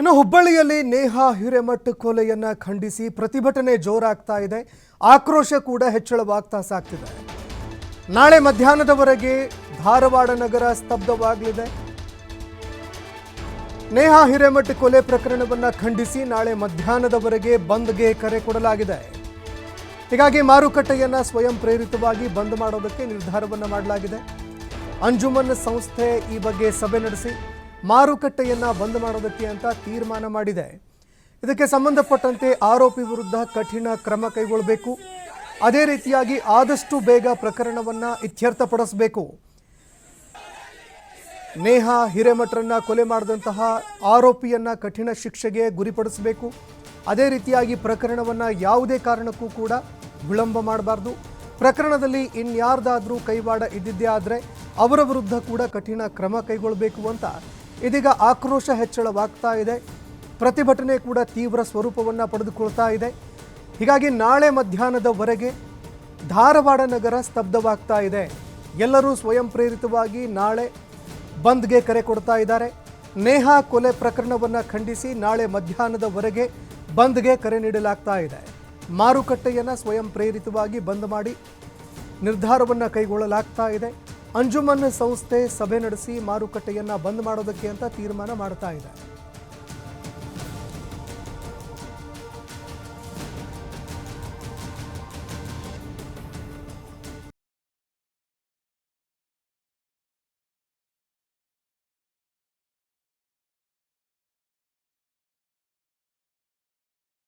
ಇನ್ನು ಹುಬ್ಬಳ್ಳಿಯಲ್ಲಿ ನೇಹಾ ಹಿರೇಮಠ್ ಕೊಲೆಯನ್ನ ಖಂಡಿಸಿ ಪ್ರತಿಭಟನೆ ಜೋರಾಗ್ತಾ ಇದೆ. ಆಕ್ರೋಶ ಕೂಡ ಹೆಚ್ಚಳವಾಗ್ತಾ ಸಾಗ್ತಿದೆ. ನಾಳೆ ಮಧ್ಯಾಹ್ನದವರೆಗೆ ಧಾರವಾಡ ನಗರ ಸ್ತಬ್ಧವಾಗಲಿದೆ. ನೇಹಾ ಹಿರೇಮಠ್ ಕೊಲೆ ಪ್ರಕರಣವನ್ನ ಖಂಡಿಸಿ ನಾಳೆ ಮಧ್ಯಾಹ್ನದವರೆಗೆ ಬಂದ್ಗೆ ಕರೆ ಕೊಡಲಾಗಿದೆ. ಹೀಗಾಗಿ ಮಾರುಕಟ್ಟೆಯನ್ನ ಸ್ವಯಂ ಪ್ರೇರಿತವಾಗಿ ಬಂದ್ ಮಾಡೋದಕ್ಕೆ ನಿರ್ಧಾರವನ್ನ ಮಾಡಲಾಗಿದೆ. ಅಂಜುಮನ್ ಸಂಸ್ಥೆ ಈ ಬಗ್ಗೆ ಸಭೆ ನಡೆಸಿ ಮಾರುಕಟ್ಟೆಯನ್ನ ಬಂದ್ ಮಾಡೋದಕ್ಕೆ ಅಂತ ತೀರ್ಮಾನ ಮಾಡಿದೆ. ಇದಕ್ಕೆ ಸಂಬಂಧಪಟ್ಟಂತೆ ಆರೋಪಿ ವಿರುದ್ಧ ಕಠಿಣ ಕ್ರಮ ಕೈಗೊಳ್ಳಬೇಕು. ಅದೇ ರೀತಿಯಾಗಿ ಆದಷ್ಟು ಬೇಗ ಪ್ರಕರಣವನ್ನ ಇತ್ಯರ್ಥಪಡಿಸಬೇಕು. ನೇಹಾ ಹಿರೇಮಠರನ್ನ ಕೊಲೆ ಮಾಡಿದಂತಹ ಆರೋಪಿಯನ್ನ ಕಠಿಣ ಶಿಕ್ಷೆಗೆ ಗುರಿಪಡಿಸಬೇಕು. ಅದೇ ರೀತಿಯಾಗಿ ಪ್ರಕರಣವನ್ನ ಯಾವುದೇ ಕಾರಣಕ್ಕೂ ಕೂಡ ವಿಳಂಬ ಮಾಡಬಾರ್ದು. ಪ್ರಕರಣದಲ್ಲಿ ಇನ್ಯಾರ್ದಾದ್ರೂ ಕೈವಾಡ ಇದ್ದಿದ್ದೇ ಆದರೆ ಅವರ ವಿರುದ್ಧ ಕೂಡ ಕಠಿಣ ಕ್ರಮ ಕೈಗೊಳ್ಳಬೇಕು ಅಂತ ಇದೀಗ ಆಕ್ರೋಶ ಹೆಚ್ಚಳವಾಗ್ತಾ ಇದೆ. ಪ್ರತಿಭಟನೆ ಕೂಡ ತೀವ್ರ ಸ್ವರೂಪವನ್ನು ಪಡೆದುಕೊಳ್ತಾ ಇದೆ. ಹೀಗಾಗಿ ನಾಳೆ ಮಧ್ಯಾಹ್ನದವರೆಗೆ ಧಾರವಾಡ ನಗರ ಸ್ತಬ್ಧವಾಗ್ತಾ ಇದೆ. ಎಲ್ಲರೂ ಸ್ವಯಂ ಪ್ರೇರಿತವಾಗಿ ನಾಳೆ ಬಂದ್ಗೆ ಕರೆ ಕೊಡ್ತಾ ಇದ್ದಾರೆ. ನೇಹಾ ಕೊಲೆ ಪ್ರಕರಣವನ್ನು ಖಂಡಿಸಿ ನಾಳೆ ಮಧ್ಯಾಹ್ನದವರೆಗೆ ಬಂದ್ಗೆ ಕರೆ ನೀಡಲಾಗ್ತಾ ಇದೆ. ಮಾರುಕಟ್ಟೆಯನ್ನು ಸ್ವಯಂ ಪ್ರೇರಿತವಾಗಿ ಬಂದ್ ಮಾಡಿ ನಿರ್ಧಾರವನ್ನು ಕೈಗೊಳ್ಳಲಾಗ್ತಾ ಇದೆ. ಅಂಜುಮನ್ ಸಂಸ್ಥೆ ಸಭೆ ನಡೆಸಿ ಮಾರುಕಟ್ಟೆಯನ್ನು ಬಂದ್ ಮಾಡೋದಕ್ಕೆ ಅಂತ ತೀರ್ಮಾನ ಮಾಡ್ತಾ ಇದೆ.